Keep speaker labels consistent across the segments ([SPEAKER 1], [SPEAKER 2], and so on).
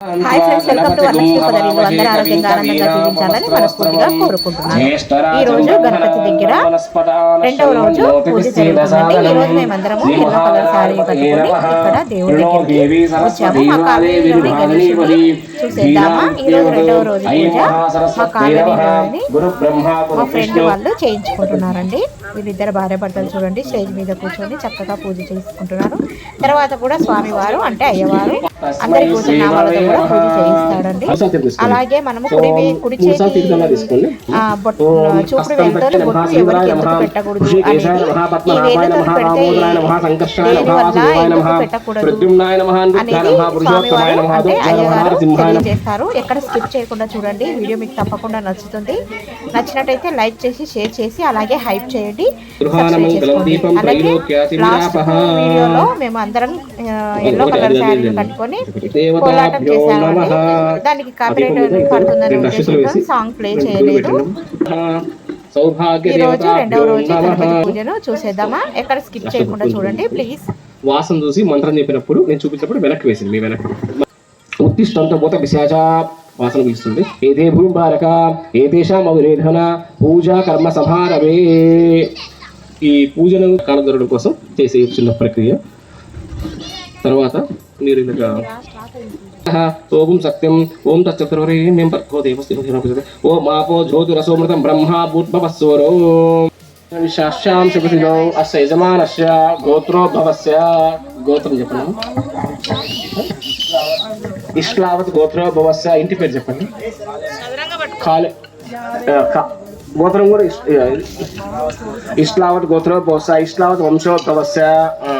[SPEAKER 1] Hi friends welcome to Varalakshmi పదవిలు అందరూ ఆరోగ్యంగా ఆనందంగా జీవించాలని మనస్ఫూర్తిగా కోరుకుంటున్నాను ఈ రోజు గణపతి దగ్గర రెండవ రోజు పూజ జరుగుతుందండి. ఈ రోజు మేమందరము ఎల్లో కలర్ శారీ కట్టుకొని ఇక్కడ దేవుడి దగ్గరికి వచ్చాము. మా కాలనీలోని గణేశుని చూసేద్దామా? ఈ రోజు రెండవ రోజు పూజ. మా కాలనీలోని మా ఫ్రెండ్ వాళ్ళు చేయించుకుంటున్నారండి. వీళ్ళిద్దరు భార్య భర్తలు చూడండి స్టేజ్ మీద కూర్చొని చక్కగా పూజ చేసుకుంటున్నారు తర్వాత కూడా స్వామివారు అంటే అయ్యవారు అందరి కూర్చున్నామాలతో కూడా పూజ చేయిస్తాడండి అలాగే మనము కుడి కుడి చేతి బొట్టు చూపుడు వెళ్తే బొట్టు ఎవరికి ఎందుకు పెట్టకూడదు అనేది ఈ వేదికను పెడితే దేని వల్ల ఎందుకు పెట్టకూడదు? అనేది స్వామివారు అంటే అయ్యగారు తెలియజేస్తారు ఎక్కడ స్కిప్ చేయకుండా చూడండి. వీడియో మీకు తప్పకుండా నచ్చుతుంది. నచ్చినట్టయితే లైక్ చేసి షేర్ చేసి అలాగే హైప్ చేయండి. అలాగే లాస్ట్ వీడియోలో మేము అందరం ఎల్లో కలర్ శారీ కట్టుకొని కోలాటం చేసామండి దానికి కాపీరైట్ పడుతుందని ఉద్దేశంతో సాంగ్ ప్లే చేయలేదు. ఈ రోజు రెండవ రోజు గణపతి పూజను చూసేద్దామా? ఎక్కడ స్కిప్ చేయకుండా చూడండి ప్లీజ్
[SPEAKER 2] వాసన చూసి మంత్రం చెప్పినప్పుడు నేను చూపించినప్పుడు వెనక్కి వేసింది మీ వెనక్కి. ఉత్తిష్టంతో పోత పిశాచ వాసన పీస్తుంది ఏదే భూమి బారక ఏదేశాం అవిరేధన పూజా కర్మ సంహారవే ఈ పూజను కాలదొరడం కోసం చేసే చిన్న ప్రక్రియ. తర్వాత మీరు ఇలాగా ఓం సత్యం ఓం తచ్చత్రవరేణ్యం భర్గో దేవస్థితి ఓ మాపో జ్యోతిరసోమృతం బ్రహ్మ భూద్భవస్వరో శాశ్యాం శుభసినో అస్య యజమానస్య గోత్రోద్భవస్య. గోత్రం చెప్పండి. ఇష్లావత్ గోత్రోద్భవస్య ఇంటి పేరు చెప్పండి కాలే ఆ, కా- గోత్రం కూడా ఇష్- ఆ, ఇష్లావత్ గోత్రోద్భవస్య ఇష్లావత్ వంశోద్భవస్య ఆ,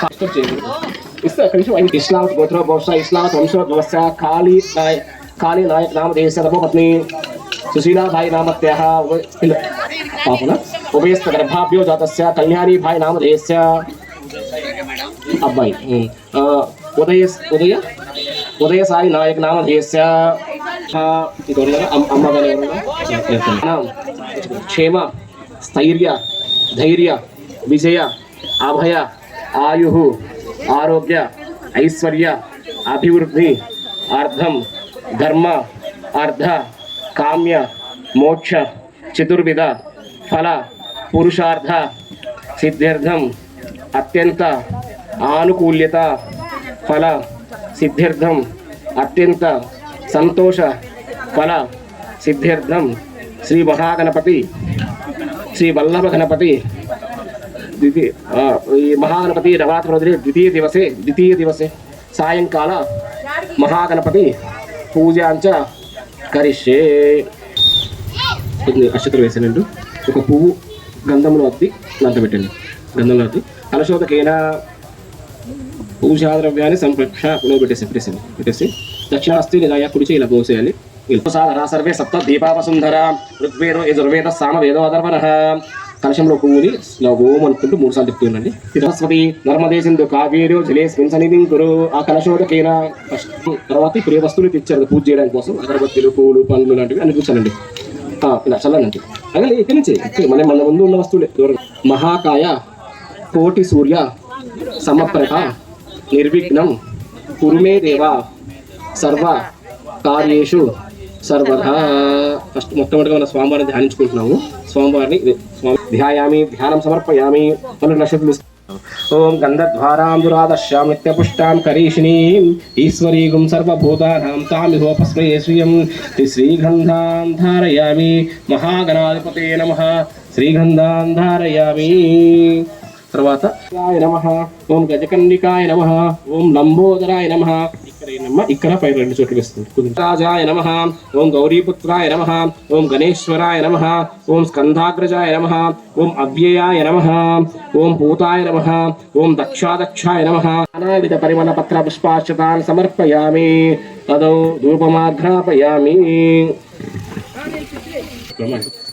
[SPEAKER 2] కా- స్టాప్ చేయండి. ఇస్తే ఒక్క నిమిషం అయింది. ఇస్లామత్ గోత్రోద్భవస్య ఇస్లామత్ వంశోద్భవస్య కాళీ నాయ కాళీ నాయక్ నామధేయస్య ధర్మపత్ని సుశీలాభాయి నామత్యాः ఉభయ- పిల్ల- పాపన ఉభయస్థ గర్భాభ్యో జాతస్య కళ్యాణీ భాయ్ నామధేయస్య అబ్బాయి ఉమ్. ఆ, ఉదయ ఉదయ ఉదయ సాయి నాయక్ నామధేయస్య ఆ, ఇంకెవరున్నారా? అమ్- అమ్మగారు ఎవరున్నా క్షేమ స్థైర్య ధైర్య విజయ అభయ ఆయు ఆరోగ్య ఐశ్వర్య అభివృద్ధి అర్థం ధర్మ అర్థ కామ్య మోక్ష చతుర్విధ ఫల పురుషార్థ సిద్ధ్యర్థం అత్యంత ఆనుకూల్యత ఫల సిద్ధ్యర్థం అత్యంత సంతోష ఫల సిద్ధ్యర్థం శ్రీ మహాగణపతి శ్రీ వల్లభ గణపతి ద్వితీయ ఈ మహాగణపతి నవరాత్రి ద్వితీయ దివసే ద్వితీయ దివసే. సాయంకాల మహాగణపతి పూజాంచ కరిష్యే. కొన్ని అక్షతలు వేసానండి ఒక పువ్వు గంధంలో అద్ది నంత పెట్టండి. గంధంలో అద్ది. కలశోదకైన పూజాద్రవ్యాన్ని సంరక్ష పునః పెట్టేసి పెట్టేసి పెట్టేసి దక్షిణాస్తి నిదాయ కుడి కుడిచి ఇలా పోసేయాలి సాధన సర్వే సప్త దీపావసుంధర ఋగ్వేద యజుర్వేద సామ అధర్వణ కలశంలో పువ్వుని ఇలా ఓం అనుకుంటూ మూడు సార్లు చెప్తుండండి సరస్వతి నర్మదే సింధు కావేరు జలేస్మిన్ సన్నిధిం కురు ఆ కలశోదకైన తర్వాత ప్రియ వస్తువులు తెచ్చారు పూజ చేయడానికి కోసం అగరబత్తులు పూలు పండ్లు లాంటివి అన్ని కూర్చోనండి ఇలా చల్లనండి। అదే ఇక్కడి నుంచి మన మన ముందు ఉన్న వస్తువులే దూరం మహాకాయ కోటి సూర్య సమప్రభ నిర్విఘ్నం కురుమే దేవా సర్వ కార్యేషు సర్వధ. ఫస్ట్ మొట్టమొదటిగా మన స్వామివారిని ధ్యానించుకుంటున్నాము. స్వామివారిని ధ్యాయామి ధ్యానం సమర్పయామి. మన నక్షత్రం ఓం గంధద్వారాంబురాదశ్యాం నిత్యపుష్టాం కరీషిణీం ఈశ్వరీగుం సర్వభూతానాం తామిహోపస్మయే శ్రియం శ్రీగంధాం ధారయామి. మహాగణాధిపతే నమ. శ్రీగంధాం ధారయామి. తర్వాత నమ ఓం గజకన్నికాయ నమ ఓం లంబోదరాయ నమ. ఇక్కడ నమ్మ ఇక్కడ పై రెండు చోట్ల వేస్తుంది. రాజాయ నమ ఓం గౌరీపుత్రాయ నమ ఓం గణేశ్వరాయ నమ ఓం స్కంధాగ్రజాయ నమ ఓం అవ్యయాయ నమ ఓం పూతాయ నమ ఓం దక్షాదక్షాయ నమ. నానావిధ పరిమళ పత్ర పుష్పాక్షతాన్ సమర్పయామి తదౌ ధూపమాఘ్రాపయామి.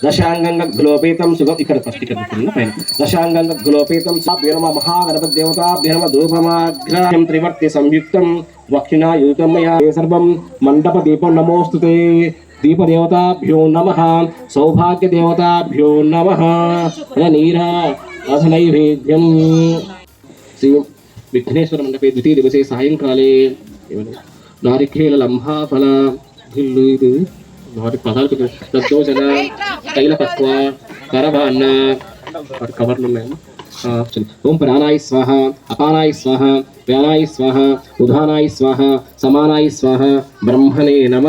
[SPEAKER 2] దశాంగంగ గ్లోపేతం సుగం ఇక్కడ ఫస్ట్ ఇక్కడ పైన దశాంగంగ గ్లోపేతం సాభ్యనమ మహాగణపతి దేవతాభ్యనమ ధూపమాగ్రహం త్రివర్తి సంయుక్తం వక్షిణా యుతం మయా సర్వం మండప దీపం నమోస్తు దీపదేవతాభ్యో నమ సౌభాగ్య దేవతాభ్యో నమ నీరా అథ నైవేద్యం శ్రీ విఘ్నేశ్వర మండపే ద్వితీయ దివసే సాయంకాలే నారికేల లంహాఫల ఇల్లు ఇది వాటి పదాలు తైల దద్దోజన కరవాన్న వాటి కవర్లు ఉన్నాయి. ఓం ప్రాణాయ స్వాహ అపానాయ స్వాహ వ్యానాయ స్వాహ ఉదానాయ స్వాహ సమానాయ స్వాహ బ్రహ్మణే నమ.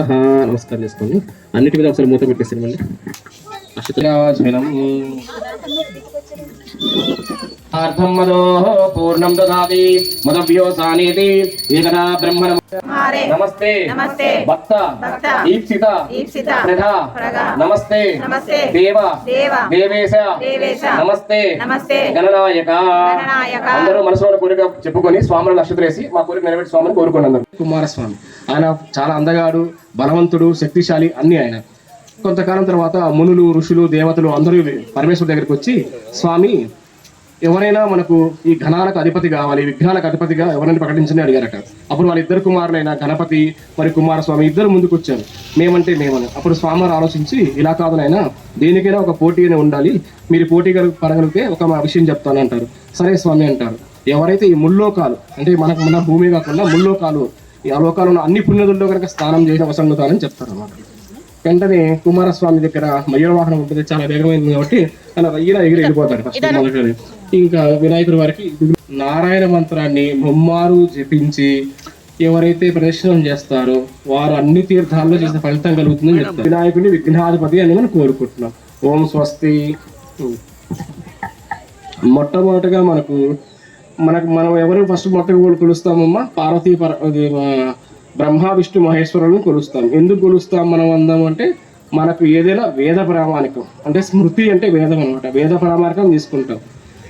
[SPEAKER 2] నమస్కారం చేసుకోండి. అన్నిటి మీద ఒకసారి మూత పెట్టేసి మళ్ళీ అక్షతరాజనం అర్థం మదో పూర్ణం దదాతి మదవ్యోసానేతి ఏకదా బ్రహ్మణ.
[SPEAKER 1] మారే.
[SPEAKER 2] నమస్తే.
[SPEAKER 1] నమస్తే.
[SPEAKER 2] భక్త.
[SPEAKER 1] భక్త.
[SPEAKER 2] ఈప్సిత
[SPEAKER 1] ఈప్సిత
[SPEAKER 2] ప్రధ
[SPEAKER 1] ప్రగ.
[SPEAKER 2] నమస్తే.
[SPEAKER 1] నమస్తే.
[SPEAKER 2] దేవ.
[SPEAKER 1] దేవ.
[SPEAKER 2] దేవేశ.
[SPEAKER 1] దేవేశ.
[SPEAKER 2] నమస్తే.
[SPEAKER 1] నమస్తే.
[SPEAKER 2] గణనాయక.
[SPEAKER 1] గణనాయక.
[SPEAKER 2] అందరూ మనసులో కోరిక చెప్పుకొని స్వామిని నక్షత్రం వేసి మా కోరిక నెరవేర్చి స్వామిని అందరూ కుమారస్వామి. ఆయన చాలా అందగాడు బలవంతుడు శక్తిశాలి అన్ని ఆయన. కొంతకాలం తర్వాత మునులు ఋషులు దేవతలు అందరూ పరమేశ్వరు దగ్గరికి వచ్చి స్వామి ఎవరైనా మనకు ఈ ఘనాలకు అధిపతి కావాలి విఘ్నాలకు అధిపతిగా ఎవరైనా ప్రకటించని అడిగారట. అప్పుడు వాళ్ళ ఇద్దరు కుమారులైన గణపతి మరి కుమారస్వామి ఇద్దరు ముందుకు వచ్చారు మేమంటే మేమని. అప్పుడు స్వామివారు ఆలోచించి ఇలా కాదునైనా దేనికైనా ఒక పోటీ అని ఉండాలి. మీరు పోటీ గల- పడగలిగితే ఒక మా విషయం చెప్తాను అంటారు. సరే స్వామి అంటారు. ఎవరైతే ఈ ముల్లోకాలు అంటే మనకు మన భూమి కాకుండా ముల్లోకాలు ఈ అలోకాలు ఉన్న అన్ని పుణ్యదుల్లో కనుక స్నానం చేసిన వసంగుతానని చెప్తారు అన్నమాట వెంటనే కుమారస్వామి దగ్గర మయూర వాహనం ఉంటుంది. చాలా వేగమైంది కాబట్టి తన రయ్యన ఎగిరి వెళ్ళిపోతాడు ఫస్ట్ మొదటి ఇంకా వినాయకుడి వారికి నారాయణ మంత్రాన్ని ముమ్మారు జపించి ఎవరైతే ప్రదర్శనం చేస్తారో వారు అన్ని తీర్థాల్లో చేసిన ఫలితం కలుగుతుందని చెప్తారు. వినాయకుడిని విఘ్నాధిపతి అని మనం కోరుకుంటున్నాం. ఓం స్వస్తి. మొట్టమొదటిగా మనకు మనకు మనం ఎవరు ఫస్ట్ మొట్టగా కొలుస్తామమ్మా? పార్వతీ పర బ్రహ్మ విష్ణు మహేశ్వరులను కొలుస్తాం. ఎందుకు కొలుస్తాం మనం అందాం అంటే మనకు ఏదైనా వేద ప్రామాణికం అంటే స్మృతి అంటే వేదం అనమాట వేద ప్రామాణికం తీసుకుంటాం.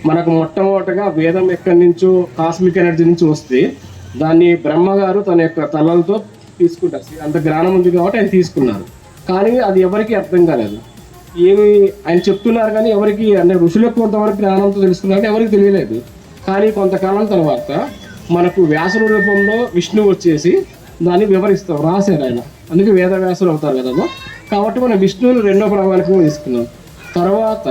[SPEAKER 2] మనకు మొట్టమొదటగా వేదం ఎక్కడి నుంచో కాస్మిక్ ఎనర్జీ నుంచి వస్తే దాన్ని బ్రహ్మగారు తన యొక్క తలలతో తీసుకుంటారు. అంత జ్ఞానం ఉంది కాబట్టి ఆయన తీసుకున్నారు. కానీ అది ఎవరికీ అర్థం కాలేదు. ఏమి ఆయన చెప్తున్నారు కానీ ఎవరికి అంటే ఋషులకు కొంతవరకు జ్ఞానంతో తెలుసుకున్నారు ఎవరికి తెలియలేదు. కానీ కొంతకాలం తర్వాత మనకు వ్యాసుల రూపంలో విష్ణువు వచ్చేసి దాన్ని వివరిస్తాం రాశారు ఆయన. అందుకే వేద వ్యాసులు అవుతారు కదమ్మా కాబట్టి మనం విష్ణువుని రెండో ప్రామాణికంగా తీసుకున్నాం. తర్వాత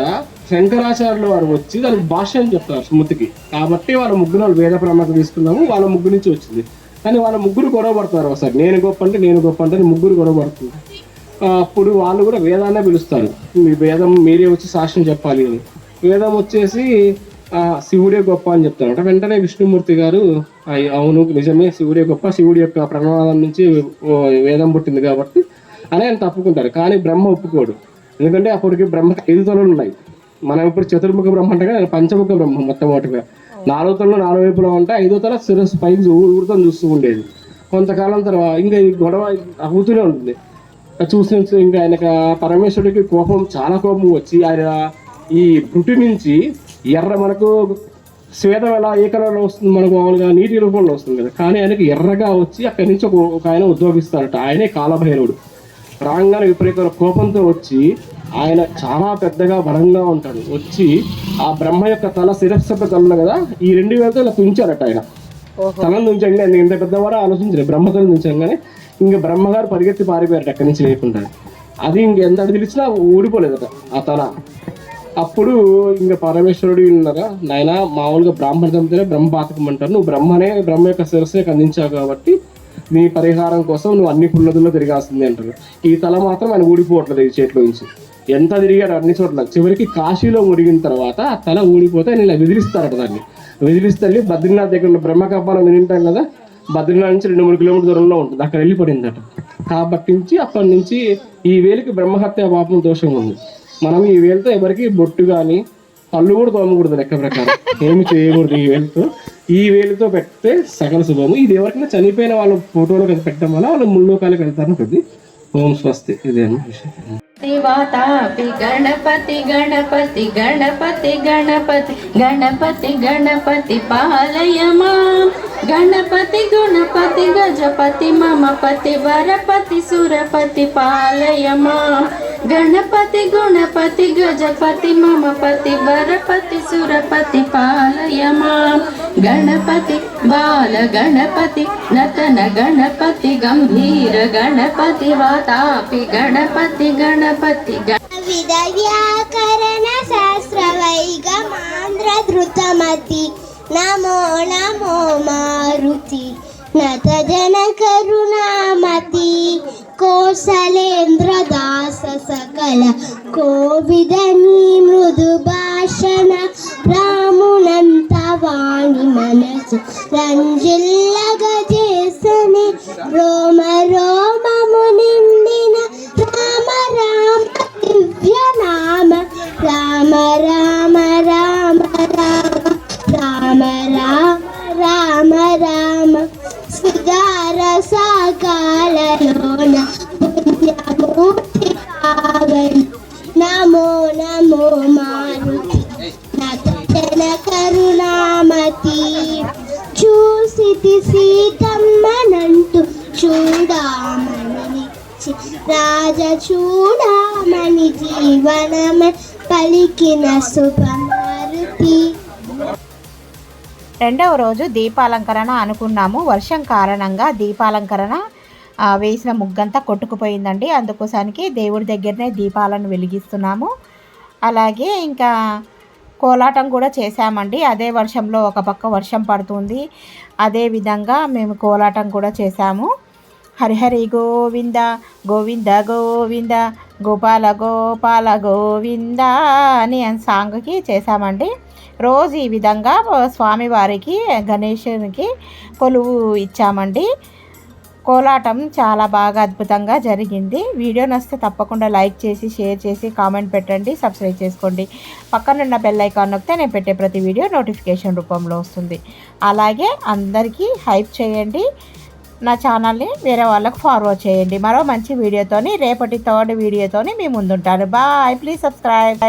[SPEAKER 2] శంకరాచార్యులు వారు వచ్చి దానికి భాష్యం చెప్తారు స్మృతికి. కాబట్టి వాళ్ళ ముగ్గురు వాళ్ళు వేద ప్రామాణికం తీసుకున్నాము వాళ్ళ ముగ్గురు నుంచి వచ్చింది. కానీ వాళ్ళ ముగ్గురు గొడవ పడతారు ఒకసారి. నేను గొప్ప అంటే నేను గొప్ప అంటే అని ముగ్గురు గొడవ పడుతుంది అప్పుడు వాళ్ళు కూడా వేదాన్నే పిలుస్తారు. మీ వేదం మీరే వచ్చి సాక్ష్యం చెప్పాలి అని. వేదం వచ్చేసి శివుడే గొప్ప అని చెప్తారట వెంటనే విష్ణుమూర్తి గారు అవును నిజమే శివుడే గొప్ప శివుడి యొక్క ప్రమాదం నుంచి వేదం పుట్టింది కాబట్టి అని ఆయన తప్పుకుంటారు. కానీ బ్రహ్మ ఒప్పుకోడు. ఎందుకంటే అప్పటికి బ్రహ్మ ఐదు తలలు ఉన్నాయి. మనం ఇప్పుడు చతుర్ముఖ బ్రహ్మ అంటే పంచముఖ బ్రహ్మ మొత్తం ఒకటిగా. నాలుగు తలలో నాలుగు వైపులో ఉంటే ఐదో తల శిరస్సు పైకి ఊరుతం చూస్తూ ఉండేది. కొంతకాలం తర్వాత ఇంకా ఈ గొడవ అవుతూనే ఉంటుంది. చూసి ఇంకా ఆయనకు పరమేశ్వరుడికి కోపం చాలా కోపం వచ్చి ఆయన ఈ పుట్టి నుంచి ఎర్ర మనకు శ్వేతం ఎలా ఏ కలర్లో వస్తుంది మనకు మామూలుగా నీటి రూపంలో వస్తుంది కదా. కానీ ఆయనకి ఎర్రగా వచ్చి అక్కడి నుంచి ఒక ఆయన ఉద్యోగిస్తారట. ఆయనే కాలభైరవుడు. రాగానే విపరీతమైన కోపంతో వచ్చి ఆయన చాలా పెద్దగా బలంగా ఉంటాడు. వచ్చి ఆ బ్రహ్మ యొక్క తల శిరస్సు తల కదా ఈ రెండు వేలతో ఇలా తుంచారట ఆయన. తలను నేను ఇంత పెద్దవారు ఆలోచించలేదు బ్రహ్మతల నుంచంగానే ఇంకా బ్రహ్మగారు పరిగెత్తి పారిపోయారట అక్కడి నుంచి లేకుండా. అది ఇంకెంత పిలిచినా ఊడిపోలేదట ఆ తల. అప్పుడు ఇంకా పరమేశ్వరుడు ఉన్నారా? నాయన మామూలుగా బ్రాహ్మణ దంపతినే బ్రహ్మ పాతకం అంటారు. నువ్వు బ్రహ్మనే బ్రహ్మ యొక్క శిరస్సుని అందించావు కాబట్టి నీ పరిహారం కోసం నువ్వు అన్ని పుల్లదుల్లో తిరగాల్సింది అంటారు. ఈ తల మాత్రం ఆయన ఊడిపోవట్లేదు ఈ చేతిలో నుంచి ఎంత తిరిగాడు అన్ని చోట్ల. చివరికి కాశీలో మురిగిన తర్వాత ఆ తల ఊడిపోతే నేను విదిలిస్తారట దాన్ని. విదిలిస్తే వెళ్ళి బద్రీనాథ్ దగ్గర ఉన్న బ్రహ్మకపాలం వింటాం కదా బద్రీనాథ్ నుంచి రెండు మూడు కిలోమీటర్ దూరంలో ఉంటుంది. అక్కడ వెళ్ళిపోయిందట. కాబట్టి నుంచి అప్పటి నుంచి ఈ వేలికి బ్రహ్మహత్య పాపం దోషం ఉంది. మనం ఈ వేలతో ఎవరికి బొట్టు కానీ పళ్ళు కూడా తోమకూడదు లెక్క ప్రకారం. ఏమి చేయకూడదు ఈ వేలుతో. ఈ వేలుతో పెడితే సకల శుభము. ఇది ఎవరికైనా చనిపోయిన వాళ్ళ ఫోటోలో పెట్టడం వల్ల వాళ్ళు ముల్లోకాలకు వెళ్తారు ఉంటుంది ఓం స్వస్తి. ఇదే విషయం
[SPEAKER 3] వాతాపి గణపతి గణపతి గణపతి గణపతి గణపతి గణపతి పాలయ మాం గణపతి గుణపతి గజపతి మమ పతి వరపతి సురపతి పాలయ మాం గణపతి గుణపతి గజపతి మమ పతి వరపతి సురపతి పాలయ మాం గణపతి బాల గణపతి నతన గణపతి గంభీర గణపతి వాతాపి గణపతి గణపతి
[SPEAKER 4] విధ వ్యాకరణ శాస్త్ర వైగమాంధ్ర ధృతమతి. నమో నమో మారుతి. నత జన కరుణామతి. కోసలేంద్ర దాస సకల. కోవిదని మృదు మనసు రంజిల్లగ చేసని రోమ రోమము నిండిన రామ రామ దివ్య నామ రామ రామ రామ రామ చూడామని రాజ చూడమని జీవనమే పలికిన శుభమారుతి.
[SPEAKER 1] రెండవ రోజు దీపాలంకరణ అనుకున్నాము. వర్షం కారణంగా దీపాలంకరణ వేసిన ముగ్గంతా కొట్టుకుపోయిందండి. అందుకోసానికి దేవుడి దగ్గరనే దీపాలను వెలిగిస్తున్నాము. అలాగే ఇంకా కోలాటం కూడా చేశామండి. అదే వర్షంలో ఒక పక్క వర్షం పడుతుంది. అదే విధంగా మేము కోలాటం కూడా చేశాము. హరిహరి గోవింద గోవింద గోవింద గోపాల గోపాల గోవింద అని సాంగ్కి చేశామండి. రోజు ఈ విధంగా స్వామివారికి గణేశునికి కొలువు ఇచ్చామండి. కోలాటం చాలా బాగా అద్భుతంగా జరిగింది. వీడియో నచ్చితే తప్పకుండా లైక్ చేసి షేర్ చేసి కామెంట్ పెట్టండి సబ్స్క్రైబ్ చేసుకోండి. పక్కనున్న బెల్ ఐకాన్ నొక్కితే నేను పెట్టే ప్రతి వీడియో నోటిఫికేషన్ రూపంలో వస్తుంది. అలాగే అందరికీ హైప్ చేయండి. నా ఛానల్ని వేరే వాళ్ళకు ఫార్వర్డ్ చేయండి. మరో మంచి వీడియోతోని రేపటి థర్డ్ వీడియోతోని మీ ముందుంటాను. Bye please subscribe